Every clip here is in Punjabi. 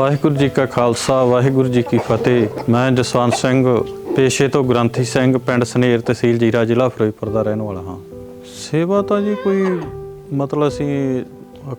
ਵਾਹਿਗੁਰੂ ਜੀ ਕਾ ਖਾਲਸਾ, ਵਾਹਿਗੁਰੂ ਜੀ ਕੀ ਫਤਿਹ। ਮੈਂ ਜਸਵੰਤ ਸਿੰਘ, ਪੇਸ਼ੇ ਤੋਂ ਗ੍ਰੰਥੀ ਸਿੰਘ, ਪਿੰਡ ਸਨੇਰ ਤਹਿਸੀਲ ਜੀਰਾ, ਜ਼ਿਲ੍ਹਾ ਫਿਰੋਜ਼ਪੁਰ ਦਾ ਰਹਿਣ ਵਾਲਾ ਹਾਂ। ਸੇਵਾ ਤਾਂ ਜੀ ਕੋਈ, ਮਤਲਬ ਅਸੀਂ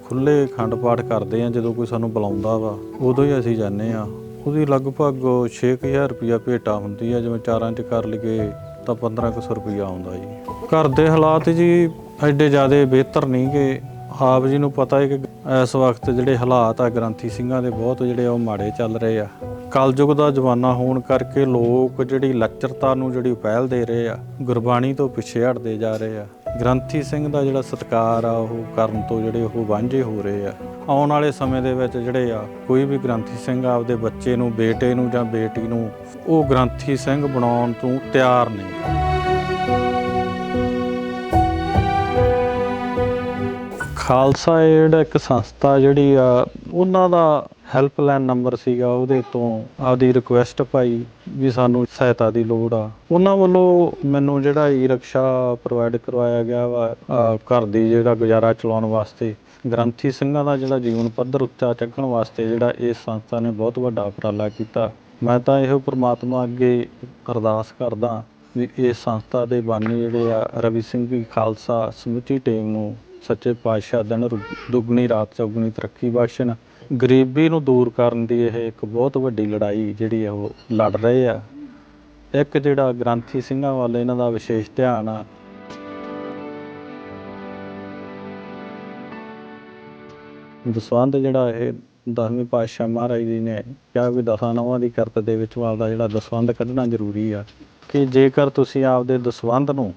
ਖੁੱਲੇ ਖੰਡ ਪਾਠ ਕਰਦੇ ਆ ਜਦੋਂ ਕੋਈ ਸਾਨੂੰ ਬੁਲਾਉਂਦਾ ਵਾ, ਉਦੋਂ ਹੀ ਅਸੀਂ ਜਾਂਦੇ ਆ ਉਹਦੀ ਲਗਭਗ 6000 ਰੁਪਿਆ ਭੇਟਾ ਹੁੰਦੀ ਆ, ਜਿਵੇਂ ਚਾਰਾਂ ਚ ਕਰ ਲਈਏ ਤਾਂ 1500 ਰੁਪਿਆ ਆਉਂਦਾ ਜੀ। ਘਰ ਦੇ ਹਾਲਾਤ ਜੀ ਐਡੇ ਜ਼ਿਆਦੇ ਬਿਹਤਰ ਨਹੀਂ ਕਿ ਆਪ ਜੀ ਨੂੰ ਪਤਾ ਹੈ ਕਿ ਇਸ ਵਕਤ ਜਿਹੜੇ ਹਾਲਾਤ ਆ ਗ੍ਰੰਥੀ ਸਿੰਘਾਂ ਦੇ ਬਹੁਤ ਜਿਹੜੇ ਉਹ ਮਾੜੇ ਚੱਲ ਰਹੇ ਆ। ਕਲਯੁਗ ਦਾ ਜ਼ਮਾਨਾ ਹੋਣ ਕਰਕੇ ਲੋਕ ਜਿਹੜੀ ਲੱਚਰਤਾ ਨੂੰ ਜਿਹੜੀ ਪਹਿਲ ਦੇ ਰਹੇ ਆ, ਗੁਰਬਾਣੀ ਤੋਂ ਪਿੱਛੇ ਹਟਦੇ ਜਾ ਰਹੇ ਆ। ਗ੍ਰੰਥੀ ਸਿੰਘ ਦਾ ਜਿਹੜਾ ਸਤਕਾਰ ਆ, ਉਹ ਕਰਨ ਤੋਂ ਜਿਹੜੇ ਉਹ ਵਾਂਝੇ ਹੋ ਰਹੇ ਆ। ਆਉਣ ਵਾਲੇ ਸਮੇਂ ਦੇ ਵਿੱਚ ਜਿਹੜੇ ਆ, ਕੋਈ ਵੀ ਗ੍ਰੰਥੀ ਸਿੰਘ ਆਪਦੇ ਬੱਚੇ ਨੂੰ, ਬੇਟੇ ਨੂੰ ਜਾਂ ਬੇਟੀ ਨੂੰ, ਉਹ ਗ੍ਰੰਥੀ ਸਿੰਘ ਬਣਾਉਣ ਤੋਂ ਤਿਆਰ ਨਹੀਂ। ਖਾਲਸਾ ਜਿਹੜਾ ਇੱਕ ਸੰਸਥਾ ਜਿਹੜੀ ਆ, ਉਹਨਾਂ ਦਾ ਹੈਲਪਲਾਈਨ ਨੰਬਰ ਸੀਗਾ, ਉਹਦੇ ਤੋਂ ਆਪਦੀ ਰਿਕੁਐਸਟ ਪਾਈ ਵੀ ਸਾਨੂੰ ਸਹਾਇਤਾ ਦੀ ਲੋੜ ਆ। ਉਹਨਾਂ ਵੱਲੋਂ ਮੈਨੂੰ ਜਿਹੜਾ ਈ ਰਕਸ਼ਾ ਪ੍ਰੋਵਾਈਡ ਕਰਵਾਇਆ ਗਿਆ ਵਾ ਅਹ ਘਰ ਦੀ ਜਿਹੜਾ ਗੁਜ਼ਾਰਾ ਚਲਾਉਣ ਵਾਸਤੇ, ਗ੍ਰੰਥੀ ਸਿੰਘਾਂ ਦਾ ਜਿਹੜਾ ਜੀਵਨ ਪੱਧਰ ਉੱਚਾ ਚੱਕਣ ਵਾਸਤੇ ਜਿਹੜਾ ਇਸ ਸੰਸਥਾ ਨੇ ਬਹੁਤ ਵੱਡਾ ਉਪਰਾਲਾ ਕੀਤਾ। ਮੈਂ ਤਾਂ ਇਹੋ ਪ੍ਰਮਾਤਮਾ ਅੱਗੇ ਅਰਦਾਸ ਕਰਦਾ ਵੀ ਇਸ ਸੰਸਥਾ ਦੇ ਬਾਨੀ ਜਿਹੜੇ ਆ, ਰਵੀ ਸਿੰਘ ਜੀ ਖਾਲਸਾ ਸਮੁੱਚੀ ਟੀਮ ਨੂੰ ਸੱਚੇ ਪਾਤਸ਼ਾਹ ਦਿਨ ਰੁ- ਦੁੱਗਣੀ ਰਾਤ ਚੌਗਣੀ ਤਰੱਕੀ ਬਖਸ਼ਣ। ਗਰੀਬੀ ਨੂੰ ਦੂਰ ਕਰਨ ਦੀ ਇਹ ਇੱਕ ਬਹੁਤ ਵੱਡੀ ਲੜਾਈ ਜਿਹੜੀ ਆ ਉਹ ਲੜ ਰਹੇ ਆ। ਇੱਕ ਜਿਹੜਾ ਗ੍ਰੰਥੀ ਸਿੰਘਾਂ ਵੱਲ ਇਹਨਾਂ ਦਾ ਵਿਸ਼ੇਸ਼ ਧਿਆਨ ਆ। ਦਸਵੰਧ ਜਿਹੜਾ ਇਹ ਦਸਵੇਂ ਪਾਤਸ਼ਾਹ ਮਹਾਰਾਜ ਜੀ ਨੇ ਕਿਹਾ ਵੀ ਦਸਾਂ ਨਵਾਂ ਦੀ ਕਰਤ ਦੇ ਵਿੱਚ ਆਪਦਾ ਜਿਹੜਾ ਦਸਵੰਧ ਕੱਢਣਾ ਜ਼ਰੂਰੀ ਆ ਕਿ ਜੇਕਰ ਤੁਸੀਂ ਆਪਦੇ ਦਸਵੰਧ ਨੂੰ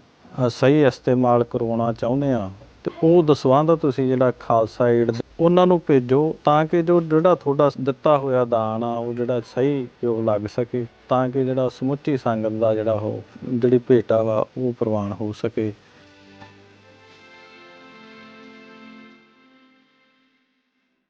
ਸਹੀ ਇਸਤੇਮਾਲ ਕਰਵਾਉਣਾ ਚਾਹੁੰਦੇ ਆ ਅਤੇ ਉਹ ਦਸਵੰਧ ਤੁਸੀਂ ਜਿਹੜਾ ਖਾਲਸਾ ਏਡ ਉਹਨਾਂ ਨੂੰ ਭੇਜੋ ਤਾਂ ਕਿ ਜੋ ਜਿਹੜਾ ਤੁਹਾਡਾ ਦਿੱਤਾ ਹੋਇਆ ਦਾਨ ਆ, ਉਹ ਜਿਹੜਾ ਸਹੀ ਯੋਗ ਲੱਗ ਸਕੇ, ਤਾਂ ਕਿ ਜਿਹੜਾ ਸਮੁੱਚੀ ਸੰਗਤ ਦਾ ਜਿਹੜਾ ਉਹ ਜਿਹੜੀ ਭੇਟਾ ਵਾ, ਉਹ ਪ੍ਰਵਾਨ ਹੋ ਸਕੇ।